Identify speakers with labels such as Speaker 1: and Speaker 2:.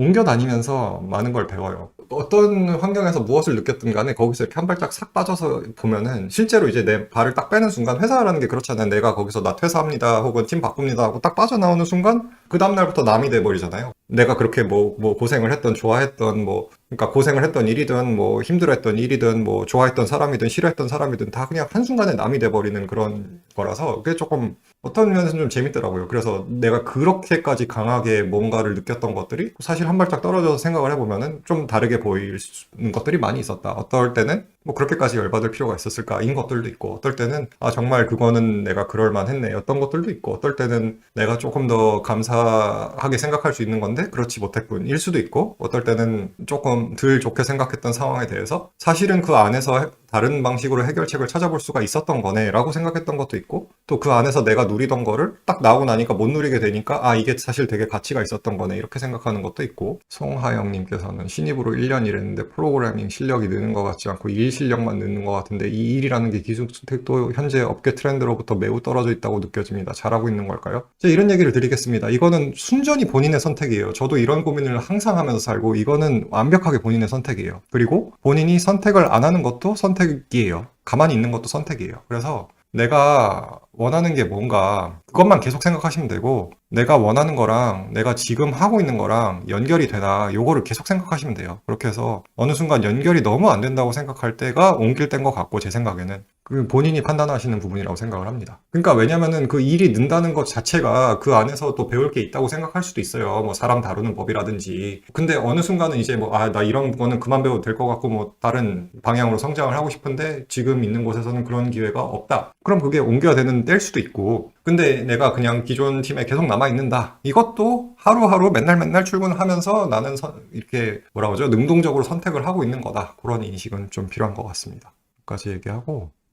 Speaker 1: 옮겨 다니면서 많은 걸 배워요. 어떤 환경에서 무엇을 느꼈든 간에 거기서 이렇게 한 발짝 싹 빠져서 보면은 실제로 이제 내 발을 딱 빼는 순간 회사라는 게 그렇잖아요. 내가 거기서 나 퇴사합니다 혹은 팀 바꿉니다 하고 딱 빠져나오는 순간 그 다음날부터 남이 돼버리잖아요. 내가 그렇게 뭐, 뭐 고생을 했던 좋아했던 뭐 그러니까 고생을 했던 일이든 뭐 힘들어했던 일이든 뭐 좋아했던 사람이든 싫어했던 사람이든 다 그냥 한순간에 남이 돼버리는 그런 거라서 그게 조금 어떤 면에서는 좀 재밌더라고요. 그래서 내가 그렇게까지 강하게 뭔가를 느꼈던 것들이 사실 한 발짝 떨어져서 생각을 해보면은 좀 다르게 보이는 것들이 많이 있었다. 어떨 때는 뭐 그렇게까지 열받을 필요가 있었을까인 것들도 있고 어떨 때는 아 정말 그거는 내가 그럴 만 했네 어떤 것들도 있고 어떨 때는 내가 조금 더 감사하게 생각할 수 있는 건데 그렇지 못했군 일 수도 있고 어떨 때는 조금 덜 좋게 생각했던 상황에 대해서 사실은 그 안에서 해- 다른 방식으로 해결책을 찾아볼 수가 있었던 거네 라고 생각했던 것도 있고 또 그 안에서 내가 누리던 거를 딱 나오고 나니까 못 누리게 되니까 아 이게 사실 되게 가치가 있었던 거네 이렇게 생각하는 것도 있고 송하영님께서는 신입으로 1년 일했는데 프로그래밍 실력이 느는 것 같지 않고 일 실력만 느는 것 같은데 이 일이라는 게 기술 선택도 현재 업계 트렌드로부터 매우 떨어져 있다고 느껴집니다. 잘하고 있는 걸까요? 이런 얘기를 드리겠습니다. 이거는 순전히 본인의 선택이에요. 저도 이런 고민을 항상 하면서 살고 이거는 완벽하게 본인의 선택이에요. 그리고 본인이 선택을 안 하는 것도 선택이에요. 가만히 있는 것도 선택이에요. 그래서 내가 원하는 게 뭔가 그것만 계속 생각하시면 되고 내가 원하는 거랑 내가 지금 하고 있는 거랑 연결이 되나 요거를 계속 생각하시면 돼요. 그렇게 해서 어느 순간 연결이 너무 안 된다고 생각할 때가 옮길 때인 것 같고 제 생각에는 그 본인이 판단하시는 부분이라고 생각을 합니다. 그러니까 왜냐면은 그 일이 는다는 것 자체가 그 안에서 또 배울 게 있다고 생각할 수도 있어요. 뭐 사람 다루는 법이라든지. 근데 어느 순간은 이제 뭐 아 나 이런 거는 그만 배워도 될 것 같고 뭐 다른 방향으로 성장을 하고 싶은데 지금 있는 곳에서는 그런 기회가 없다. 그럼 그게 옮겨야 되는 때일 수도 있고. 근데 내가 그냥 기존 팀에 계속 남아 있는다. 이것도 하루하루 맨날 맨날 출근하면서 나는 선- 이렇게 뭐라고 하죠? 능동적으로 선택을 하고 있는 거다. 그런 인식은 좀 필요한 것 같습니다. 까지 얘기하고